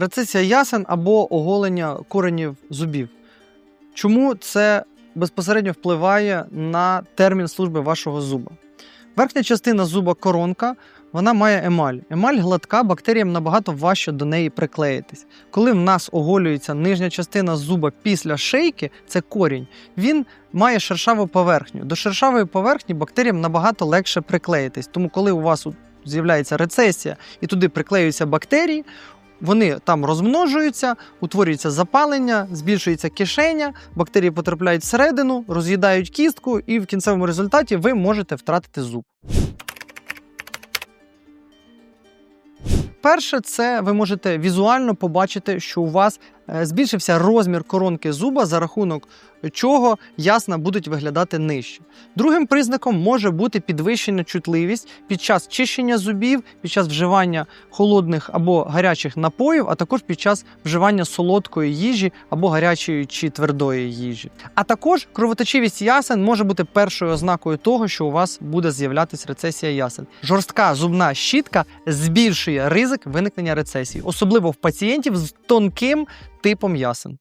Рецесія ясен або оголення коренів зубів. Чому це безпосередньо впливає на термін служби вашого зуба? Верхня частина зуба коронка вона має емаль. Емаль гладка, бактеріям набагато важче до неї приклеїтись. Коли в нас оголюється нижня частина зуба після шийки, це корінь, він має шершаву поверхню. До шершавої поверхні бактеріям набагато легше приклеїтись. Тому, коли у вас з'являється рецесія і туди приклеюються бактерії, вони там розмножуються, утворюється запалення, збільшується кишеня, бактерії потрапляють всередину, роз'їдають кістку, і в кінцевому результаті ви можете втратити зуб. Перше, це ви можете візуально побачити, що у вас збільшився розмір коронки зуба, за рахунок чого ясна будуть виглядати нижче. Другим признаком може бути підвищена чутливість під час чищення зубів, під час вживання холодних або гарячих напоїв, а також під час вживання солодкої їжі або гарячої чи твердої їжі. А також кровоточивість ясен може бути першою ознакою того, що у вас буде з'являтися рецесія ясен. Жорстка зубна щітка збільшує ризик виникнення рецесії, особливо в пацієнтів з тонким типом ясен.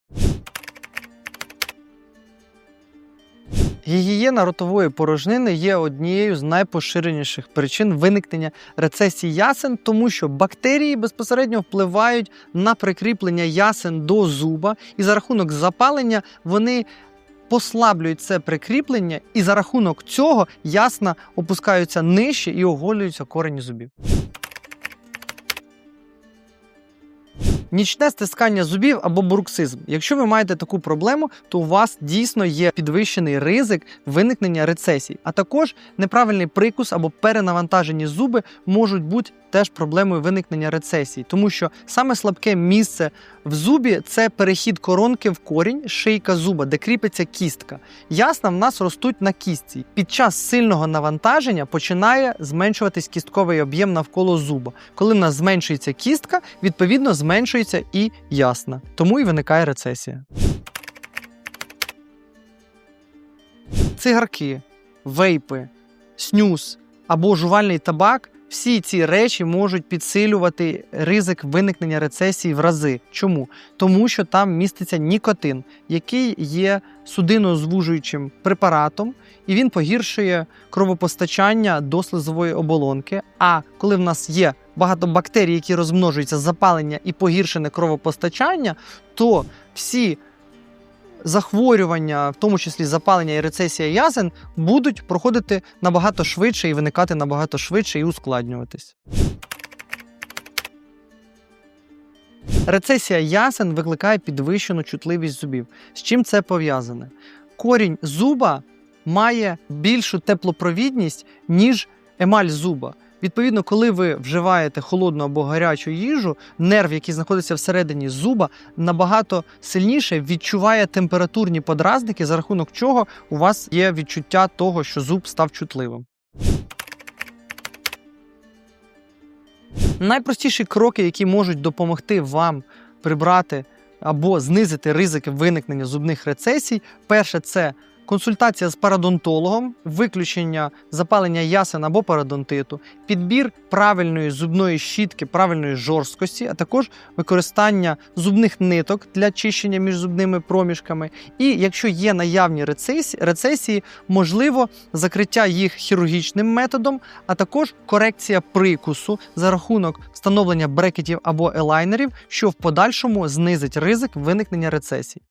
Гігієна ротової порожнини є однією з найпоширеніших причин виникнення рецесії ясен, тому що бактерії безпосередньо впливають на прикріплення ясен до зуба, і за рахунок запалення вони послаблюють це прикріплення, і за рахунок цього ясна опускаються нижче і оголюються корені зубів. Нічне стискання зубів або буруксизм. Якщо ви маєте таку проблему, то у вас дійсно є підвищений ризик виникнення рецесій, а також неправильний прикус або перенавантажені зуби можуть бути теж проблемою виникнення рецесій, тому що саме слабке місце в зубі це перехід коронки в корінь, шийка зуба, де кріпиться кістка. Ясна в нас ростуть на кістці. Під час сильного навантаження починає зменшуватись кістковий об'єм навколо зуба. Коли в нас зменшується кістка, відповідно зменшується і ясна. Тому і виникає рецесія. Цигарки, вейпи, снюс або жувальний табак всі ці речі можуть підсилювати ризик виникнення рецесії в рази. Чому? Тому що там міститься нікотин, який є судинозвужуючим препаратом, і він погіршує кровопостачання до слизової оболонки. А коли в нас є багато бактерій, які розмножуються запалення і погіршене кровопостачання, то всі захворювання, в тому числі запалення і рецесія ясен, будуть проходити набагато швидше і виникати набагато швидше і ускладнюватись. Рецесія ясен викликає підвищену чутливість зубів. З чим це пов'язане? Корінь зуба має більшу теплопровідність, ніж емаль зуба. Відповідно, коли ви вживаєте холодну або гарячу їжу, нерв, який знаходиться всередині зуба, набагато сильніше відчуває температурні подразники, за рахунок чого у вас є відчуття того, що зуб став чутливим. Найпростіші кроки, які можуть допомогти вам прибрати або знизити ризики виникнення зубних рецесій, перше це консультація з парадонтологом, виключення запалення ясен або парадонтиту, підбір правильної зубної щітки, правильної жорсткості, а також використання зубних ниток для чищення між зубними проміжками. І якщо є наявні рецесії, рецесії, можливо закриття їх хірургічним методом, а також корекція прикусу за рахунок встановлення брекетів або елайнерів, що в подальшому знизить ризик виникнення рецесій.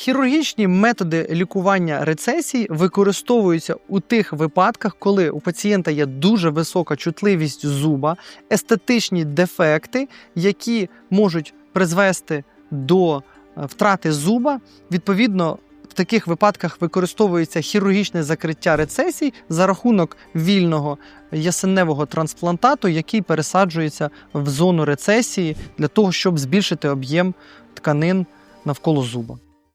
Хірургічні методи лікування рецесій використовуються у тих випадках, коли у пацієнта є дуже висока чутливість зуба, естетичні дефекти, які можуть призвести до е, втрати зуба. Відповідно, в таких випадках використовується хірургічне закриття рецесій за рахунок вільного ясеневого трансплантату, який пересаджується в зону рецесії для того, щоб збільшити об'єм тканин навколо зуба.